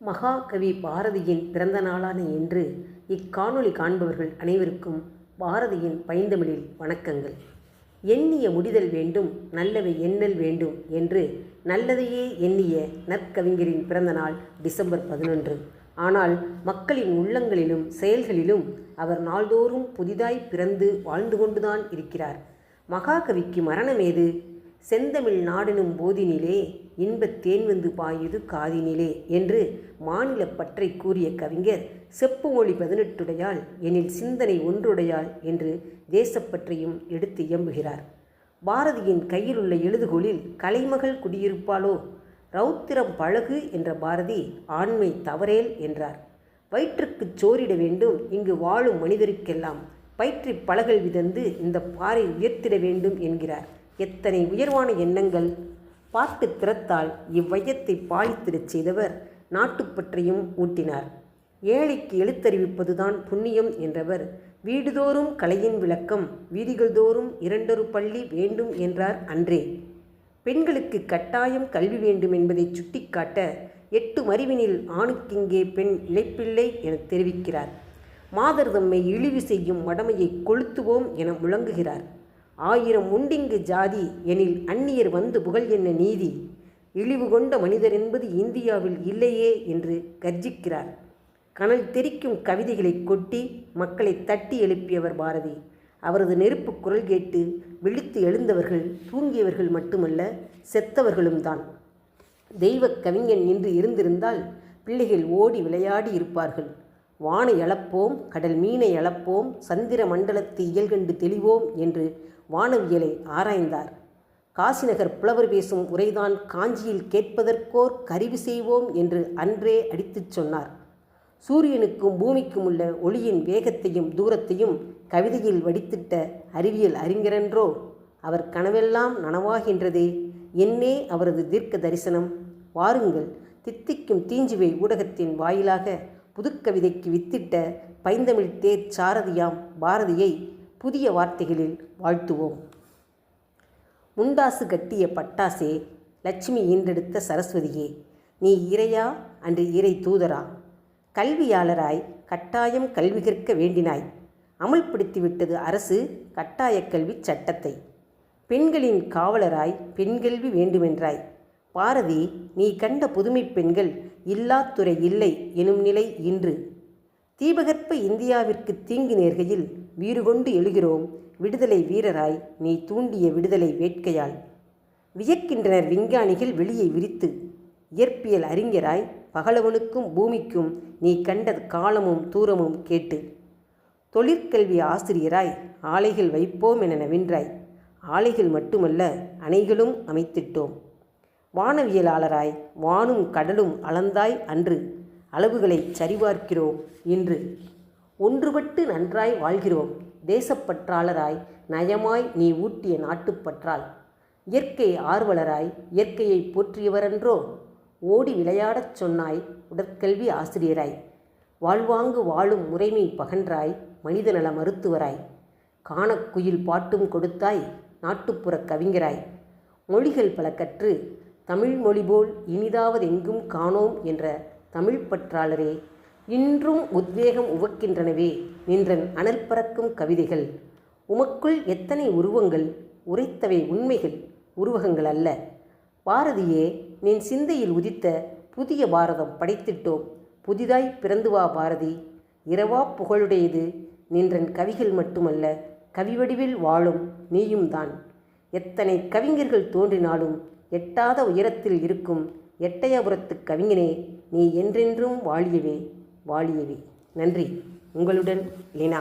மகாகவி பாரதியின் பிறந்த நாளான இன்று இக்காணொளி காண்பவர்கள் அனைவருக்கும் பாரதியின் பைந்தமிழில் வணக்கங்கள். எண்ணிய முடிதல் வேண்டும் நல்லவை எண்ணல் வேண்டும் என்று நல்லதையே எண்ணிய நற்கவிஞரின் பிறந்த நாள் டிசம்பர் பதினொன்று. ஆனால் மக்களின் உள்ளங்களிலும் செயல்களிலும் அவர் நாள்தோறும் புதிதாய் பிறந்து வாழ்ந்து கொண்டுதான் இருக்கிறார். மகாகவிக்கு மரணமேது செந்தமிழ் நாடெனும் போதினிலே இன்பத் தேன் வந்து பாயுது காதினிலே என்று மாநிலப் பற்றை கூறிய கவிஞர் செப்பு மொழி பதினெட்டுடையாள் எனில் சிந்தனை ஒன்றுடையாள் என்று தேசப்பற்றையும் எடுத்து இயம்புகிறார். பாரதியின் கையில் உள்ள எழுதுகோலில் கலைமகள் குடியிருப்பாளோ? ரௌத்திரம் பழகு என்ற பாரதி ஆண்மை தவறேல் என்றார். வயிற்றுக்குச் சோறிட வேண்டும் இங்கு வாழும் மனிதருக்கெல்லாம் பயிற்றி பழகல் விதந்து இந்த பாறை உயர்த்திட வேண்டும் என்கிறார். எத்தனை உயர்வான எண்ணங்கள். பார்த்து திறத்தால் இவ்வையத்தை பாலித்திடச் செய்தவர் நாட்டுப்பற்றையும் ஊட்டினார். ஏழைக்கு எழுத்தறிவிப்பதுதான் புண்ணியம் என்றவர். வீடுதோறும் கலையின் விளக்கம் வீதிகள் தோறும் இரண்டொரு பள்ளி வேண்டும் என்றார் அன்றே. பெண்களுக்கு கட்டாயம் கல்வி வேண்டும் என்பதை சுட்டிக்காட்ட எட்டு மறிவினில் ஆணுக்கிங்கே பெண் இழைப்பில்லை என தெரிவிக்கிறார். மாதர் தம்மை இழிவு செய்யும் மடமையை கொளுத்துவோம் என முழங்குகிறார். ஆயிரம் உண்டிங்கு ஜாதி எனில் அந்நியர் வந்து புகழ் என்ன நீதி. இழிவு கொண்ட மனிதர் என்பது இந்தியாவில் இல்லையே என்று கர்ஜிக்கிறார். கனல் தெரிக்கும் கவிதைகளை கொட்டி மக்களை தட்டி எழுப்பியவர் பாரதி. அவரது நெருப்பு குரல் கேட்டு விழித்து எழுந்தவர்கள் தூங்கியவர்கள் மட்டுமல்ல செத்தவர்களும் தான். தெய்வ கவிஞன் என்று இருந்திருந்தால் பிள்ளைகள் ஓடி விளையாடி இருப்பார்கள். வானை அளப்போம் கடல் மீனை அளப்போம் சந்திர மண்டலத்தை இயல்கண்டு தெளிவோம் என்று வானவியலை ஆராய்ந்தார். காசிநகர் புலவர் பேசும் உரைதான் காஞ்சியில் கேட்பதற்கோர் கருவி செய்வோம் என்று அன்றே அடித்துச் சொன்னார். சூரியனுக்கும் பூமிக்கும் உள்ள ஒளியின் வேகத்தையும் தூரத்தையும் கவிதையில் வடித்திட்ட அறிவியல் அறிஞரென்றோ அவர் கனவெல்லாம் நனவாகின்றதே என்னே அவரது தீர்க்க தரிசனம் வாருங்கள் தித்திக்கும் தீஞ்சுவை ஊடகத்தின் வாயிலாக புதுக்கவிதைக்கு வித்திட்ட பைந்தமிழ் தேர் சாரதியாம் பாரதியை புதிய வார்த்தைகளில் வாழ்த்துவோம். முண்டாசு கட்டிய பட்டாசே லட்சுமி ஈன்றெடுத்த சரஸ்வதியே நீ இறையா? அன்று இறை தூதரா. கல்வியாளராய் கட்டாயம் கல்வி கற்க வேண்டினாய். அமல்படுத்திவிட்டது அரசு கட்டாயக் கல்வி சட்டத்தை. பெண்களின் காவலராய் பெண்கல்வி வேண்டுமென்றாய். பாரதி நீ கண்ட புதுமை பெண்கள் இல்லாத்துறை இல்லை எனும் நிலை இன்று. தீபகற்ப இந்தியாவிற்கு தீங்கு நேர்கையில் வீறு கொண்டு எழுகிறோம் விடுதலை வீரராய் நீ தூண்டிய விடுதலை வேட்கையால் வியக்கின்றனர் விஞ்ஞானிகள் வெளியை விரித்து இயற்பியல் அறிஞராய் பகலவனுக்கும் பூமிக்கும் நீ கண்ட காலமும் தூரமும் கேட்டு. தொழிற்கல்வி ஆசிரியராய் ஆலைகள் வைப்போம் என நவின்றாய். ஆலைகள் மட்டுமல்ல அணைகளும் அமைத்திட்டோம். வானவியலாளராய் வானும் கடலும் அளந்தாய் அன்று அளவுகளை சரிபார்க்கிறோம் இன்று ஒன்றுபட்டு நன்றாய் வாழ்கிறோம். தேசப்பற்றாளராய் நயமாய் நீ ஊட்டிய நாட்டுப்பற்றால். இயற்கை ஆர்வலராய் இயற்கையை போற்றியவரென்றோ? ஓடி விளையாடச் சொன்னாய் உடற்கல்வி ஆசிரியராய். வாழ்வாங்கு வாழும் முறைமை பகன்றாய் மனிதநல மருத்துவராய். காணக்குயில் பாட்டும் கொடுத்தாய் நாட்டுப்புற கவிஞராய். மொழிகள் பல கற்று தமிழ் மொழி போல் இனிதாவதெங்கும் காணோம் என்ற தமிழ் பற்றாளரே இன்றும் உத்வேகம் உவக்கின்றனவே. நின்றன் அனல் பறக்கும் கவிதைகள். உமக்குள் எத்தனை உருவங்கள் உரைத்தவை உண்மைகள் உருவகங்கள் அல்ல. பாரதியே நின் சிந்தையில் உதித்த புதிய பாரதம் படைத்திட்டோம். புதிதாய் பிறந்து வா பாரதி. இரவா புகழுடையது. நின்றன் கவிகள் மட்டுமல்ல கவிவடிவில் வாழும் நீயும் தான் எத்தனை கவிஞர்கள் தோன்றினாலும் எட்டாத உயரத்தில் இருக்கும் எட்டயபுரத்து கவிஞனே நீ என்றென்றும் வாழியவே வாழியவே. நன்றி. உங்களுடன் லீனா.